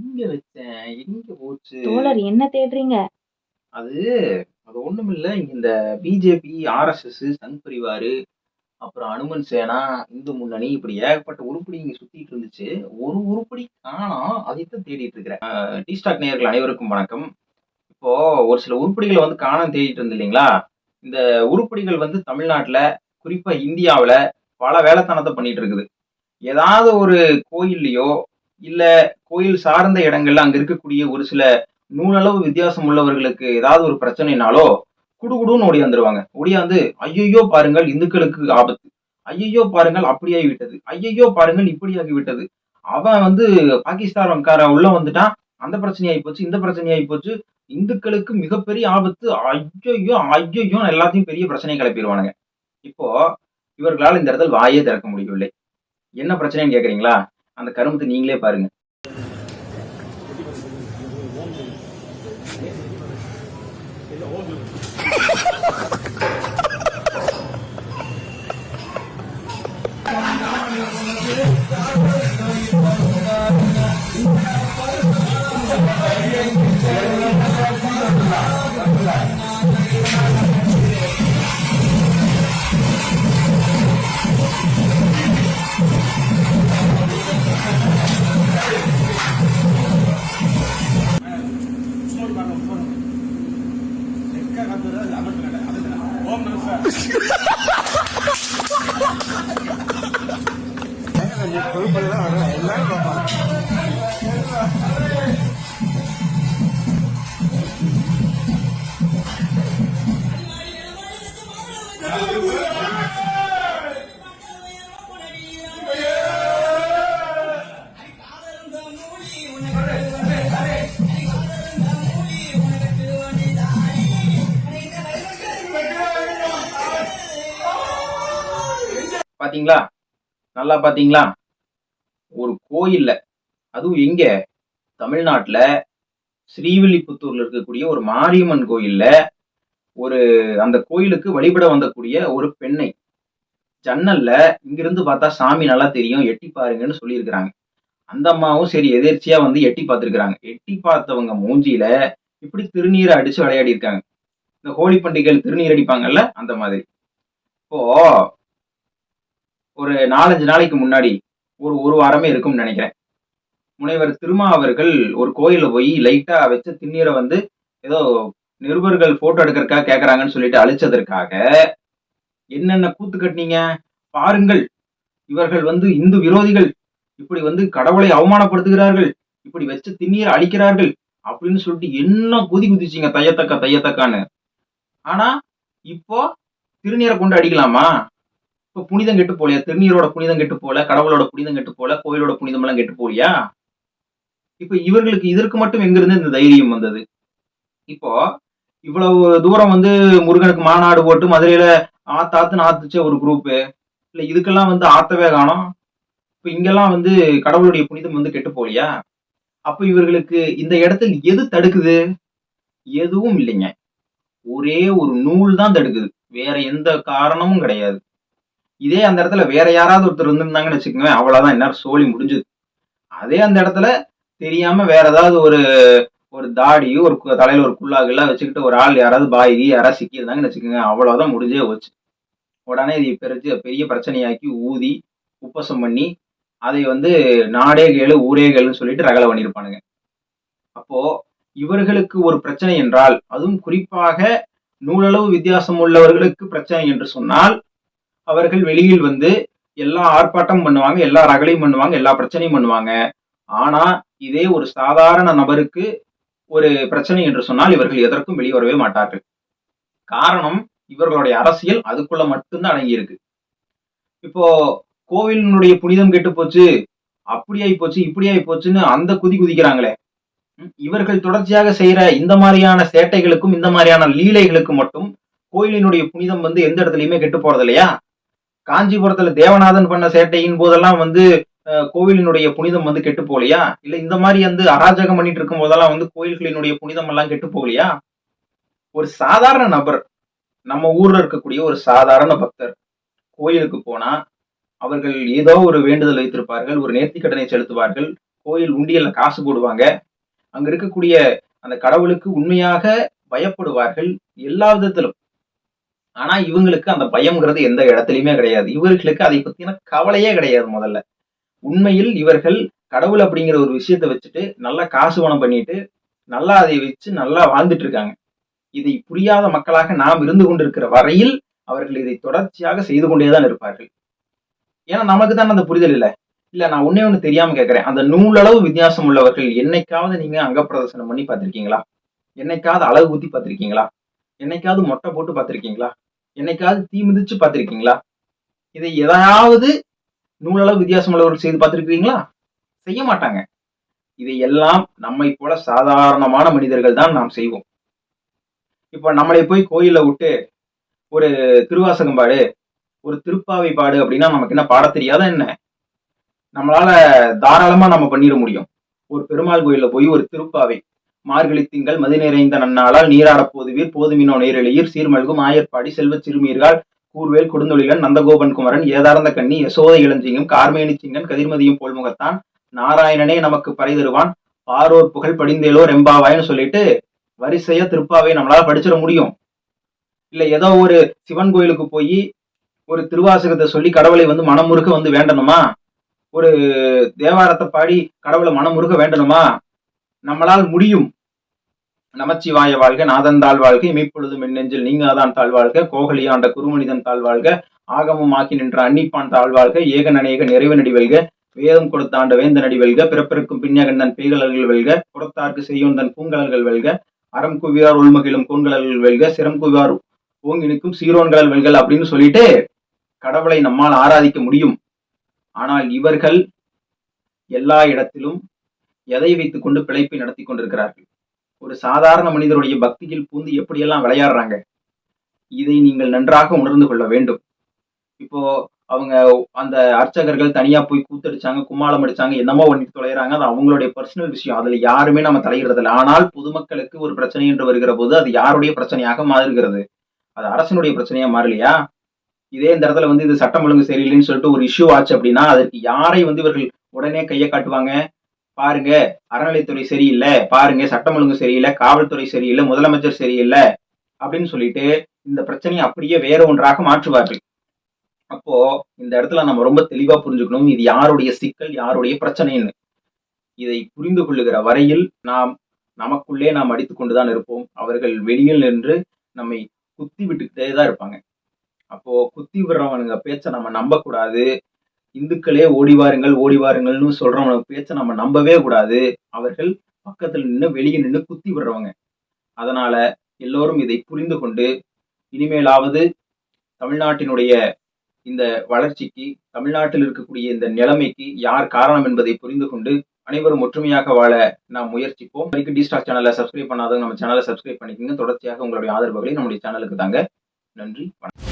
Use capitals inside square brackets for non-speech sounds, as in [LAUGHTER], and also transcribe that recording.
எங்க வச்சேன்? எங்க போச்சு? தோழர் என்ன தேடுறீங்க? அது அது ஒண்ணுமில்ல. இங்க இந்த பிஜேபி, ஆர்எஸ்எஸ், சங் பரிவாரு, அப்புறம் அனுமன் சேனா, இந்து முன்னணி இப்படி ஏகப்பட்ட உருப்படி இங்க சுத்திட்டு இருந்துச்சு. ஒரு உருப்படி காணோம். அதைத்தான் தேடிட்டு இருக்கிறேன். டி ஸ்டாக் நேயர்கள் அனைவருக்கும் வணக்கம். இப்போ ஒரு சில உருப்படிகள வந்து காணோம் தேடிட்டு இருந்தேன் இல்லைங்களா? இந்த உருப்படிகள் வந்து தமிழ்நாட்டுல, குறிப்பா இந்தியாவுல பல வேலைத்தனத்த பண்ணிட்டு இருக்குது. ஏதாவது ஒரு கோயில்லயோ, இல்ல கோயில் சார்ந்த இடங்கள்ல அங்க இருக்கக்கூடிய ஒரு சில நூலளவு வித்தியாசம் உள்ளவர்களுக்கு ஏதாவது ஒரு பிரச்சனைனாலோ, குடுகுடுன்னு ஓடி வந்துருவாங்க ஓடியாந்து, "ஐயையோ! பாருங்கள் இந்துக்களுக்கு ஆபத்து. ஐயையோ! பாருங்கள் அப்படியாகிவிட்டது. ஐயையோ! பாருங்கள் இப்படியாகிவிட்டது. அவன் வந்து பாகிஸ்தான்காரன் உள்ள வந்துட்டான். அந்த பிரச்சனை போச்சு இந்த பிரச்சனை போச்சு இந்துக்களுக்கு மிகப்பெரிய ஆபத்து. ஐயையோ! ஐயையோன்னு எல்லாத்தையும் பெரிய பிரச்சனை கிளப்பிடுவானுங்க இப்போ இவர்களால் இந்த இடத்துல வாயே திறக்க முடியவில்லை. என்ன பிரச்சனைன்னு கேக்குறீங்களா அந்த கருமத்த நீங்களே பாருங்க. [LAUGHS] [LAUGHS] [LAUGHS] எல்லாரும் பாத்தீங்களா? நல்லா பாத்தீங்களா? ஒரு கோயில்ல, அதுவும் எங்க? தமிழ்நாட்டுல ஸ்ரீவில்லிபுத்தூர்ல இருக்கக்கூடிய ஒரு மாரியம்மன் கோயில்ல, ஒரு அந்த கோயிலுக்கு வழிபட வந்தக்கூடிய ஒரு பெண்ணை, ஜன்னல்ல இங்கிருந்து பார்த்தா சாமி நல்லா தெரியும். எட்டி பாருங்கன்னு சொல்லியிருக்கிறாங்க. அந்த அம்மாவும் சரி எதேர்ச்சியா வந்து எட்டி பார்த்துருக்குறாங்க எட்டி பார்த்தவங்க மூஞ்சியில இப்படி திருநீரை அடிச்சு விளையாடி இருக்காங்க. இந்த ஹோலி பண்டிகையில் திருநீர் அடிப்பாங்கல்ல, அந்த மாதிரி. இப்போ ஒரு 4, 5 நாளைக்கு முன்னாடி, ஒரு ஒரு வாரமே இருக்கும்னு நினைக்கிறேன் முனைவர் திருமா அவர்கள் ஒரு கோயிலில் போய் லைட்டாக வச்ச திண்ணீரை வந்து ஏதோ நிருபர்கள் ஃபோட்டோ எடுக்கிறதுக்காக கேட்கறாங்கன்னு சொல்லிட்டு அழிச்சதற்காக, என்னென்ன கூத்து கட்டினீங்க பாருங்கள், இவர்கள் வந்து இந்து விரோதிகள். இப்படி வந்து கடவுளை அவமானப்படுத்துகிறார்கள். இப்படி வச்சு திண்ணீரை அழிக்கிறார்கள். அப்படின்னு சொல்லிட்டு என்ன குதி குதிச்சிங்க தையத்தக்கா தையத்தக்கான்னு. ஆனா, இப்போ திருநீரை கொண்டு அடிக்கலாமா? இப்போ புனிதம் கெட்டு போலையா? திருநீரோட புனிதம் கெட்டு போல, கடவுளோட புனிதம் கெட்டு போல, கோயிலோட புனிதம் எல்லாம் கெட்டு போலியா இப்போ இவர்களுக்கு இதற்கு மட்டும் எங்கிருந்து இந்த தைரியம் வந்தது? இப்போ இவ்வளவு தூரம் வந்து முருகனுக்கு மாநாடு போட்டு மதுரையில ஆத்தாத்துன்னு ஆத்துச்ச ஒரு குரூப்பு. இல்லை இதுக்கெல்லாம் வந்து ஆத்தவே காணும் இப்போ இங்கெல்லாம் வந்து கடவுளுடைய புனிதம் வந்து கெட்டு போலியா அப்போ இவர்களுக்கு இந்த இடத்தில் எது தடுக்குது? எதுவும் இல்லைங்க. ஒரே ஒரு நூல் தான் தடுக்குது. வேற எந்த காரணமும் கிடையாது. இதே அந்த இடத்துல வேற யாராவது ஒருத்தர் இருந்திருந்தாங்கன்னு வச்சுக்கோங்க அவ்வளவுதான் எல்லாரும் சோழி முடிஞ்சுது. அதே அந்த இடத்துல தெரியாம வேற ஏதாவது ஒரு ஒரு தாடியோ ஒரு கு தலையில ஒரு குல்லா வச்சுக்கிட்டு ஒரு ஆள் யாராவது பாய் யாராவது சிக்கியிருந்தாங்கன்னு வச்சுக்கோங்க அவ்வளவுதான் முடிஞ்சே போச்சு. உடனே இது பெருச்சு பெரிய பிரச்சனையாக்கி ஊதி, உப்பசம் பண்ணி, அதை வந்து நாடே கேளு, ஊரே கேளுன்னு சொல்லிட்டு ரகளை பண்ணியிருப்பானுங்க. அப்போ இவர்களுக்கு ஒரு பிரச்சனை என்றால், அதுவும் குறிப்பாக நூலளவு வித்தியாசம் உள்ளவர்களுக்கு பிரச்சனை என்று சொன்னால், அவர்கள் வெளியில் வந்து எல்லா ஆர்ப்பாட்டம் பண்ணுவாங்க, எல்லா ரகளையும் பண்ணுவாங்க, எல்லா பிரச்சனையும் பண்ணுவாங்க. ஆனா, இதே ஒரு சாதாரண நபருக்கு ஒரு பிரச்சனை என்று சொன்னால், இவர்கள் எதற்கும் வெளிவரவே மாட்டார்கள். காரணம், இவர்களுடைய அரசியல் அதுக்குள்ள மட்டும்தான் அடங்கியிருக்கு. இப்போ கோவிலினுடைய புனிதம் கெட்டு போச்சு, அப்படி ஆகி போச்சு, இப்படி ஆகி போச்சுன்னு அந்த குதி குதிக்கிறாங்களே. இவர்கள் தொடர்ச்சியாக செய்யற இந்த மாதிரியான சேட்டைகளுக்கும், இந்த மாதிரியான லீலைகளுக்கும் மட்டும் கோயிலினுடைய புனிதம் வந்து எந்த இடத்துலயுமே கெட்டு போறது இல்லையா? காஞ்சிபுரத்துல தேவநாதன் பண்ண சேட்டையின் போதெல்லாம் வந்து கோவிலினுடைய புனிதம் வந்து கெட்டு போகலையா? இல்ல இந்த மாதிரி வந்து அராஜகம் பண்ணிட்டு இருக்கும் போதெல்லாம் வந்து கோயில்களினுடைய புனிதம் எல்லாம் கெட்டு போகலையா? ஒரு சாதாரண நபர், நம்ம ஊர்ல இருக்கக்கூடிய ஒரு சாதாரண பக்தர், கோயிலுக்கு போனா, அவர்கள் ஏதோ ஒரு வேண்டுதல் வைத்திருப்பார்கள், ஒரு நேர்த்திக்கடனை செலுத்துவார்கள், கோயில் உண்டியல்ல காசு போடுவாங்க அங்க இருக்கக்கூடிய அந்த கடவுளுக்கு உண்மையாக பயப்படுவார்கள் எல்லா விதத்திலும் ஆனா இவங்களுக்கு அந்த பயம்ங்கிறது எந்த இடத்துலயுமே கிடையாது. இவர்களுக்கு அதை பத்தின கவலையே கிடையாது முதல்ல. உண்மையில் இவர்கள் கடவுள் அப்படிங்கிற ஒரு விஷயத்த வச்சுட்டு நல்லா காசு பணம் பண்ணிட்டு நல்லா அதை வச்சு நல்லா வாழ்ந்துட்டு இருக்காங்க. இதை புரியாத மக்களாக நாம் இருந்து கொண்டிருக்கிற வரையில் அவர்கள் இதை தொடர்ச்சியாக செய்து கொண்டேதான் இருப்பார்கள். ஏன்னா நமக்கு தான் அந்த புரிதல் இல்லை. இல்ல நான் ஒன்னே ஒண்ணு தெரியாம கேட்கறேன். அந்த நூலளவு வித்தியாசம் உள்ளவர்கள் என்னைக்காவது நீங்க அங்க பிரதர்சனம் பண்ணி பார்த்திருக்கீங்களா? என்னைக்காவது அழகு ஊத்தி பார்த்திருக்கீங்களா? என்னைக்காவது மொட்டை போட்டு பார்த்திருக்கீங்களா? என்னைக்காவது தீ மிதிச்சு பார்த்திருக்கீங்களா? இதை எதையாவது நூலளவு வித்தியாசம் உள்ளவர்கள் செய்து பார்த்துருக்கீங்களா செய்ய மாட்டாங்க. இதை எல்லாம் நம்மை போல சாதாரணமான மனிதர்கள் தான் நாம் செய்வோம். இப்ப நம்மளை போய் கோயில விட்டு ஒரு திருவாசகம் பாடு ஒரு திருப்பாவை பாடு அப்படின்னா நமக்கு என்ன பாட தெரியாத என்ன? நம்மளால தாராளமா நம்ம பண்ணிட முடியும். ஒரு பெருமாள் கோயில்ல போய் ஒரு திருப்பாவை மார்கழி திங்கள் மதி நிறைந்த நன்னாளால் நீராடப் போதுவீர். போதுமினோ நேரிழையீர் சீர்மல்கும் ஆயர்பாடி செல்வச் சிறுமீர்கள் கூர்வேல் கொடுந்தொழிலன் நந்தகோபன் குமரன் ஏதார்ந்த கண்ணி யசோத இளஞ்சிங்கம் கார்மேனி சிங்கன் கதிர்மதியும் போல்முகத்தான். நாராயணனே நமக்கு பறை தருவான். பாரோர் புகழ் படிந்தேலோ ரெம்பாவாயன்னு சொல்லிட்டு வரிசையா திருப்பாவை நம்மளால படிச்சிட முடியும். இல்ல ஏதோ ஒரு சிவன் கோயிலுக்கு போய் ஒரு திருவாசகத்தை சொல்லி கடவுளை வந்து மனமுருக வந்து வேண்டணுமா? ஒரு தேவாரத்தை பாடி கடவுளை மனமுருக வேண்டணுமா? நம்மளால் முடியும். நமச்சிவாய வாழ்க நாதன் தாழ்வாழ்க இமைப்பொழுது மின்னெஞ்சில் நீங்காதான் தாழ்வாழ்க கோகலியாண்ட குருமனிதன் தாழ்வாழ்க ஆகமும் ஆக்கி நின்ற அன்னிப்பான் தாழ்வாழ்க ஏகன் அநேக நிறைவு நடி வேதம் வேதம் கொடுத்தாண்ட வேந்த நடிவெல்க பிறப்பிற்கும் பின்னகந்தன் பேகலர்கள் வெல்க புறத்தார்க்கு செய்யுந்தன் பூங்கலர்கள் வெல்க அறம் குவியார் உள்மகிழும் கூண்கலர்கள் வெல்க சிரம் குவியார் ஓங்கினுக்கும் சீரோன்களல் வெல்கள் அப்படின்னு சொல்லிட்டு கடவுளை நம்மால் ஆராதிக்க முடியும். ஆனால் இவர்கள் எல்லா இடத்திலும் எதை வைத்துக் கொண்டு பிழைப்பை நடத்தி கொண்டிருக்கிறார்கள்? ஒரு சாதாரண மனிதருடைய பக்தியில் பூந்து எப்படியெல்லாம் விளையாடுறாங்க? இதை நீங்கள் நன்றாக உணர்ந்து கொள்ள வேண்டும். இப்போ அவங்க அந்த அர்ச்சகர்கள் தனியா போய் கூத்தடிச்சாங்க கும்மாளம் அடிச்சாங்க என்னமோ ஒன்று தொலைகிறாங்க அது அவங்களுடைய பர்சனல் விஷயம். அதுல யாருமே நம்ம தலையிடுறது இல்லை ஆனால் பொதுமக்களுக்கு ஒரு பிரச்சனை என்று வருகிற போது அது யாருடைய பிரச்சனையாக மாறுகிறது? அது அரசனுடைய பிரச்சனையா மாறலையா? இதே இந்த இடத்துல வந்து இது சட்டம் ஒழுங்கு சரியில்லைன்னு சொல்லிட்டு ஒரு இஷ்யூ ஆச்சு அப்படின்னா அதற்கு யாரை வந்து இவர்கள் உடனே கையை காட்டுவாங்க? பாருங்க அறநிலைத்துறை சரியில்லை பாருங்க சட்டம் ஒழுங்கு சரியில்லை காவல்துறை சரியில்லை முதலமைச்சர் சரியில்லை அப்படின்னு சொல்லிட்டு இந்த பிரச்சனையை அப்படியே வேற ஒன்றாக மாற்றுவார்கள். அப்போ இந்த இடத்துல நம்ம ரொம்ப தெளிவா புரிஞ்சுக்கணும் இது யாருடைய சிக்கல் யாருடைய பிரச்சனைன்னு. இதை புரிந்து கொள்ளுகிற வரையில் நாம் நமக்குள்ளே நாம் அடித்துக்கொண்டுதான் இருப்போம். அவர்கள் வெளியில் நின்று நம்மை குத்தி விட்டுக்கிட்டே தான் இருப்பாங்க. அப்போ குத்தி விடுறவனுங்க பேச்சை நம்ம நம்பக்கூடாது. இந்துக்களே ஓடி வாருங்கள் ஓடி வாருங்கள்னு சொல்றவங்க பேச்சை நம்ம நம்பவே கூடாது. அவர்கள் பக்கத்துல நின்று வெளியே நின்று குத்தி விடுறவங்க. அதனால எல்லோரும் இதை புரிந்து கொண்டு இனிமேலாவது தமிழ்நாட்டினுடைய இந்த வளர்ச்சிக்கு தமிழ்நாட்டில் இருக்கக்கூடிய இந்த நிலைமைக்கு யார் காரணம் என்பதை புரிந்து கொண்டு அனைவரும் ஒற்றுமையாக வாழ நாம் முயற்சிப்போம். வரைக்கும் டி சேனலை சப்ஸ்கிரைப் பண்ணாதவங்க நம்ம சேனலை சப்ஸ்கிரைப் பண்ணிக்கோங்க. தொடர்ச்சியாக உங்களுடைய ஆதரவுகளை நம்முடைய சேனலுக்கு தாங்க நன்றி வணக்கம்.